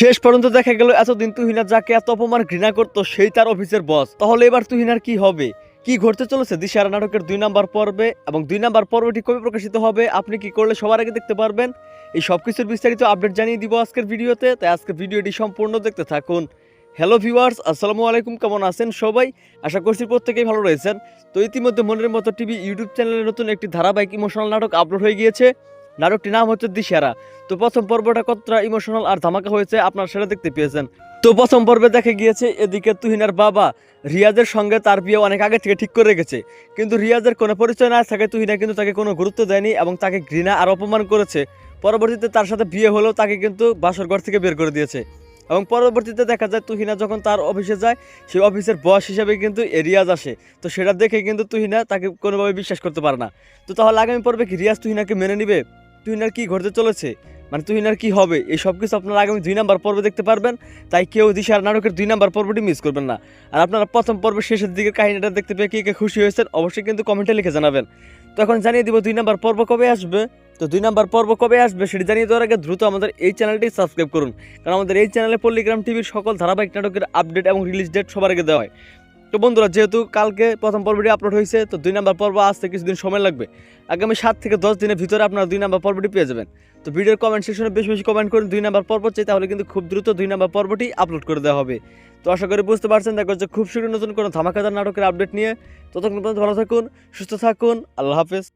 শেষ পর্যন্ত দেখা গেল এতদিন তুহিনা যাকে এত অপমান ঘৃণা করতো, সেই তার অফিসের বস তাহলে এবার তুহিনার কি হবে? কি ঘটতে চলেছে? দিশারা নাটকের দুই নাম্বার পর্বে এবং দুই নাম্বার পর্বটি কবে প্রকাশিত হবে? আপনি কি করলে সবার আগে দেখতে পারবেন? এই সব কিছুর বিস্তারিত আপডেট জানিয়ে দিব আজকের ভিডিওতে। তাই আজকের ভিডিওটি সম্পূর্ণ দেখতে থাকুন। হ্যালো ভিউয়ার্স আসসালামু আলাইকুম, কেমন আছেন সবাই? আশা করছি প্রত্যেকেই ভালো রয়েছেন। তো ইতিমধ্যে মনের মতো টিভি ইউটিউব চ্যানেলে নতুন একটি ধারাবাহিক ইমোশনাল নাটক আপলোড হয়ে গিয়েছে। নাটকটির নাম হচ্ছে দিশারা তো প্রথম পর্বটা কতটা ইমোশনাল আর ধামাকা হয়েছে আপনারা সেটা দেখতে পেয়েছেন। তো প্রথম পর্বে দেখা গিয়েছে এদিকে তুহিনার বাবা রিয়াজের সঙ্গে তার বিয়ে অনেক আগে থেকে ঠিক করে রেখেছে। কিন্তু রিয়াজের কোনো পরিচয় না থাকে, তুহিনা কিন্তু তাকে কোনো গুরুত্ব দেয়নি এবং তাকে ঘৃণা আর অপমান করেছে। পরবর্তীতে তার সাথে বিয়ে হলেও তাকে কিন্তু বাসর ঘর থেকে বের করে দিয়েছে। এবং পরবর্তীতে দেখা যায় তুহিনা যখন তার অফিসে যায় সেই অফিসের বস হিসেবে কিন্তু এ রিয়াজ আসে। তো সেটা দেখে কিন্তু তুহিনা তাকে কোনোভাবে বিশ্বাস করতে পারে না। তো তাহলে আগামী পর্বে কি রিয়াজ তুহিনাকে মেনে নিবে? তুহিনার কি ঘটতে চলেছে? মানে তুহিনার কি হবে? এই সব কিছু আপনারা আগামী দুই নাম্বার পর্বে দেখতে পারবেন। তাই কেউ দিশার নাটকের দুই নাম্বার পর্বটি মিস করবেন না। আর আপনারা প্রথম পর্বের শেষের দিকের কাহিনীটা দেখতে পেয়ে কে কে খুশি হয়েছেন, অবশ্যই কিন্তু কমেন্টে লিখে জানাবেন। তো এখন জানিয়ে দিব দুই নাম্বার পর্ব কবে আসবে? তো দুই নাম্বার পর্ব কবে আসবে সেটি জানিয়ে দেওয়ার আগে দ্রুত আমাদের এই চ্যানেলটি সাবস্ক্রাইব করুন। কারণ আমাদের এই চ্যানেলে পল্লিগ্রাম টিভির সকল ধারাবাহিক নাটকের আপডেট এবং রিলিজ ডেট সবার আগে দেওয়া হয়। তো বন্ধুরা, যেহেতু কালকে প্রথম পর্বটি আপলোড হয়েছে, তো দুই নাম্বার পর্ব আসতে কিছুদিন সময় লাগবে। আগামী সাত থেকে দশ দিনের ভিতরে আপনারা দুই নাম্বার পর্বটি পেয়ে যাবেন। তো ভিডিওর কমেন্ট সেকশনে বেশি বেশি কমেন্ট করুন দুই নাম্বার পর্ব চাই, তাহলে কিন্তু খুব দ্রুত দুই নাম্বার পর্বটি আপলোড করে দেওয়া হবে। তো আশা করি বুঝতে পারছেন, দেখা হচ্ছে খুব শীঘ্রই নতুন কোনো ধামাকাদার নাটকের আপডেট নিয়ে। ততক্ষণ পর্যন্ত ভালো থাকুন, সুস্থ থাকুন, আল্লাহ হাফেজ।